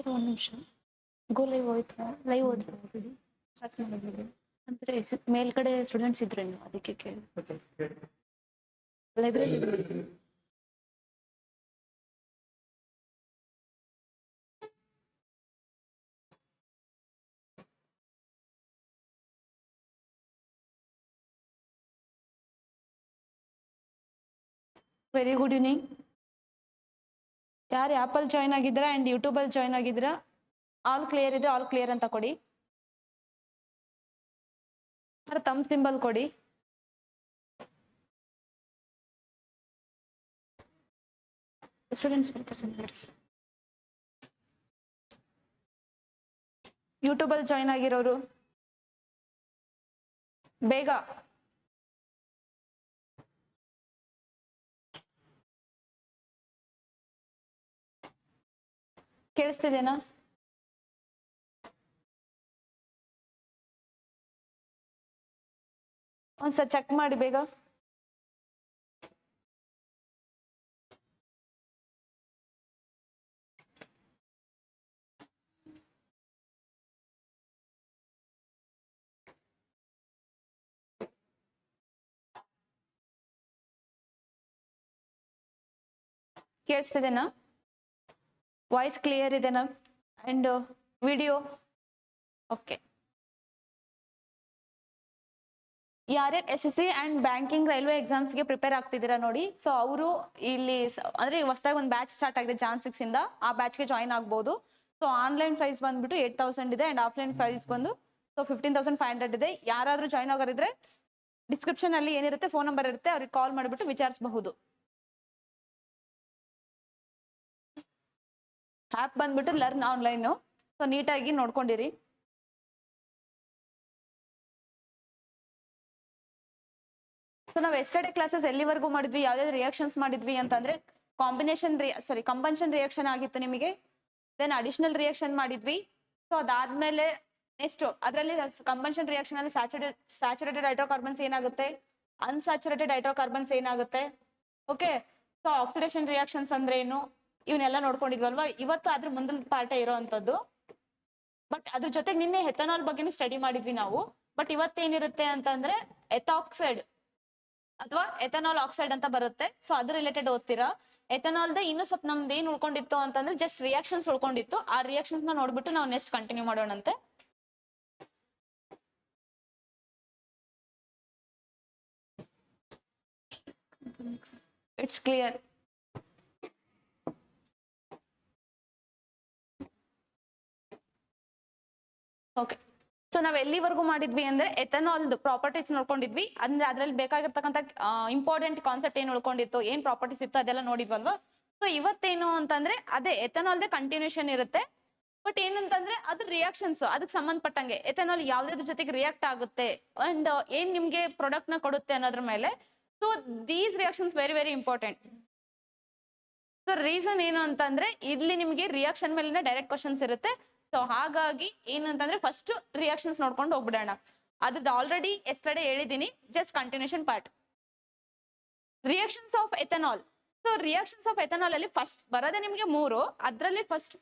Sir ಒಂದು ನಿಮಿಷ go live ಹೋಯ್ತಾ ಲೈವ್ ಹೋದ್ರೆ ಬಿಡಿ ಸ್ಟಾರ್ಟ್ ಮಾಡಿಬಿಡಿ ಅಂದರೆ ಮೇಲ್ಗಡೆ ಸ್ಟೂಡೆಂಟ್ಸ್ ಇದ್ರೇನು ಅದಕ್ಕೆ ಕೇಳಿ ಲೈಬ್ರರಿ ವೆರಿ ಗುಡ್ ಈವ್ನಿಂಗ್ ಯಾರು ಆ್ಯಪಲ್ ಜಾಯ್ನ್ ಆಗಿದ್ದೀರಾ ಆ್ಯಂಡ್ ಯೂಟ್ಯೂಬಲ್ಲಿ ಜಾಯ್ನ್ ಆಗಿದ್ದೀರಾ ಆಲ್ ಕ್ಲಿಯರ್ ಇದೆ ಆಲ್ ಕ್ಲಿಯರ್ ಅಂತ ಕೊಡಿ. ತಮ್ಮ ಸಿಂಬಲ್ ಕೊಡಿ. ಸ್ಟೂಡೆಂಟ್ಸ್ ಬರ್ತಾರೆ ಯೂಟ್ಯೂಬಲ್ಲಿ ಜಾಯ್ನ್ ಆಗಿರೋರು. ಬೇಗ. ಕೇಳಿಸ್ತಿದೇನಾ? ಒಂದ್ಸ ಚೆಕ್ ಮಾಡಿ ಬೇಗ. ಕೇಳಿಸ್ತಿದೆನಾ? ವಾಯ್ಸ್ ಕ್ಲಿಯರ್ ಇದೆನಾ ಅಂಡ್ ವಿಡಿಯೋ ಓಕೆ ಯಾರ್ಯಾರು S S C and banking railway ಎಕ್ಸಾಮ್ಸ್ಗೆ prepare ಆಗ್ತಿದ್ದೀರಾ ನೋಡಿ. ಸೊ ಅವರು ಇಲ್ಲಿ ಅಂದ್ರೆ ಹೊಸದಾಗಿ ಒಂದು ಬ್ಯಾಚ್ ಸ್ಟಾರ್ಟ್ ಆಗಿದೆ ಜಾನ್ ಸಿಕ್ಸ್ ಇಂದ. ಆ ಬ್ಯಾಚ್ಗೆ ಜಾಯ್ನ್ ಆಗ್ಬೋದು. ಸೊ ಆನ್ಲೈನ್ ಪ್ರೈಸ್ ಬಂದ್ಬಿಟ್ಟು ಏಟ್ ತೌಸಂಡ್ ಇದೆ ಅಂಡ್ ಆಫ್ಲೈನ್ ಪ್ರೈಸ್ ಬಂದು so fifteen thousand five hundred ಇದೆ. ಯಾರಾದರೂ ಜಾಯ್ನ್ ಆಗೋರಿದ್ರೆ ಡಿಸ್ಕ್ರಿಪ್ಷನ್ ಅಲ್ಲಿ ಏನಿರುತ್ತೆ ಫೋನ್ ನಂಬರ್ ಇರುತ್ತೆ, ಅವ್ರಿಗೆ ಕಾಲ್ ಮಾಡಿಬಿಟ್ಟು ವಿಚಾರಿಸಬಹುದು. ಆ್ಯಪ್ ಬಂದ್ಬಿಟ್ಟು ಲರ್ನ್ ಆನ್ಲೈನು ಸೊ ನೀಟಾಗಿ ನೋಡ್ಕೊಂಡಿರಿ. ಸೊ ನಾವು ಎಸ್ಟರ್ಡೇ ಕ್ಲಾಸಸ್ ಎಲ್ಲಿವರೆಗೂ ಮಾಡಿದ್ವಿ? ಯಾವ್ದಾದ್ರು ರಿಯಾಕ್ಷನ್ಸ್ ಮಾಡಿದ್ವಿ ಅಂತಂದ್ರೆ ಕಾಂಬಿನೇಷನ್ ಸಾರಿ ಕಂಬನ್ಷನ್ ರಿಯಾಕ್ಷನ್ ಆಗಿತ್ತು ನಿಮಗೆ. ದೆನ್ ಅಡಿಷನಲ್ ರಿಯಾಕ್ಷನ್ ಮಾಡಿದ್ವಿ. ಸೊ ಅದಾದ್ಮೇಲೆ ನೆಕ್ಸ್ಟ್ ಅದರಲ್ಲಿ ಕಂಬನ್ಷನ್ ರಿಯಾಕ್ಷನ್ ಅಲ್ಲಿ ಸ್ಯಾಚುರೇಟೆಡ್ ಸ್ಯಾಚುರೇಟೆಡ್ ಹೈಡ್ರೋಕಾರ್ಬನ್ಸ್ ಏನಾಗುತ್ತೆ? ಅನ್ಸ್ಯಾಚುರೇಟೆಡ್ ಹೈಡ್ರೋಕಾರ್ಬನ್ಸ್ ಏನಾಗುತ್ತೆ? ಓಕೆ ಸೊ ಆಕ್ಸಿಡೇಷನ್ ರಿಯಾಕ್ಷನ್ಸ್ ಅಂದ್ರೆ ಏನು? ಇವನ್ನೆಲ್ಲ ನೋಡ್ಕೊಂಡಿದ್ವಲ್ವಾ? ಇವತ್ತು ಅದ್ರ ಮುಂದಿನ ಪಾಠ ಇರೋವಂಥದ್ದು ಬಟ್ ಅದ್ರ ಜೊತೆಗೆ ನಿನ್ನೆ ಹೆಥನಾಲ್ ಬಗ್ಗೆನೂ ಸ್ಟಡಿ ಮಾಡಿದ್ವಿ ನಾವು. ಬಟ್ ಇವತ್ತೇನಿರುತ್ತೆ ಅಂತಂದ್ರೆ ಎಥಾಕ್ಸೈಡ್ ಅಥವಾ ಎಥನಾಲ್ ಆಕ್ಸೈಡ್ ಅಂತ ಬರುತ್ತೆ. ಸೊ ಅದ್ರ ರಿಲೇಟೆಡ್ ಓದ್ತೀರಾ? ದ ಇನ್ನೂ ಸ್ವಲ್ಪ ನಮ್ದು ಏನ್ ಉಳ್ಕೊಂಡಿತ್ತು ಅಂತಂದ್ರೆ ಜಸ್ಟ್ ರಿಯಾಕ್ಷನ್ಸ್ ಉಳ್ಕೊಂಡಿತ್ತು. ಆ ರಿಯಾಕ್ಷನ್ಸ್ ನೋಡ್ಬಿಟ್ಟು ನಾವು ನೆಕ್ಸ್ಟ್ ಕಂಟಿನ್ಯೂ ಮಾಡೋಣಂತೆ. ಇಟ್ಸ್ ಕ್ಲಿಯರ್ ಓಕೆ ಸೊ ನಾವ್ ಎಲ್ಲಿವರೆಗೂ ಮಾಡಿದ್ವಿ ಅಂದ್ರೆ ಎಥನಾಲ್ ಪ್ರಾಪರ್ಟೀಸ್ ನೋಡ್ಕೊಂಡಿದ್ವಿ. ಅಂದ್ರೆ ಅದ್ರಲ್ಲಿ ಬೇಕಾಗಿರ್ತಕ್ಕಂಥ ಇಂಪಾರ್ಟೆಂಟ್ ಕಾನ್ಸೆಪ್ಟ್ ಏನ್ ಉಳ್ಕೊಂಡಿತ್ತು, ಏನ್ ಪ್ರಾಪರ್ಟೀಸ್ ಇತ್ತು ಅದೆಲ್ಲ ನೋಡಿದ್ವಲ್ವಾ? ಸೊ ಇವತ್ತೇನು ಅಂತಂದ್ರೆ ಅದೇ ಎಥನಾಲ್ದೇ ಕಂಟಿನ್ಯೂಷನ್ ಇರುತ್ತೆ. ಬಟ್ ಏನಂತಂದ್ರೆ ಅದ್ರ ರಿಯಾಕ್ಷನ್ಸ್ ಅದಕ್ಕೆ ಸಂಬಂಧಪಟ್ಟಂಗೆ ಎಥನಾಲ್ ಯಾವ್ದಾದ್ರ ಜೊತೆಗೆ ರಿಯಾಕ್ಟ್ ಆಗುತ್ತೆ ಅಂಡ್ ಏನ್ ನಿಮ್ಗೆ ಪ್ರಾಡಕ್ಟ್ನ ಕೊಡುತ್ತೆ ಅನ್ನೋದ್ರ ಮೇಲೆ. So these reactions very very important so reason ಏನು ಅಂತಂದ್ರೆ, ಇಲ್ಲಿ ನಿಮಗೆ ರಿಯಾಕ್ಷನ್ ಮೇಲಿನ ಡೈರೆಕ್ಟ್ ಕ್ವಶನ್ಸ್ ಇರುತ್ತೆ. ಸೊ ಹಾಗಾಗಿ ಏನಂತಂದ್ರೆ ಫಸ್ಟ್ ರಿಯಾಕ್ಷನ್ಸ್ ನೋಡ್ಕೊಂಡು ಹೋಗ್ಬಿಡೋಣ. ಅದ್ರದ್ದು ಆಲ್ರೆಡಿ ಎಸ್ಟರ್ಡೇ ಹೇಳಿದೀನಿ just continuation part reactions of ethanol so reactions of ethanol ಅಲ್ಲಿ ಫಸ್ಟ್ ಬರೋದೇ ನಿಮ್ಗೆ ಮೂರು. ಅದರಲ್ಲಿ ಫಸ್ಟ್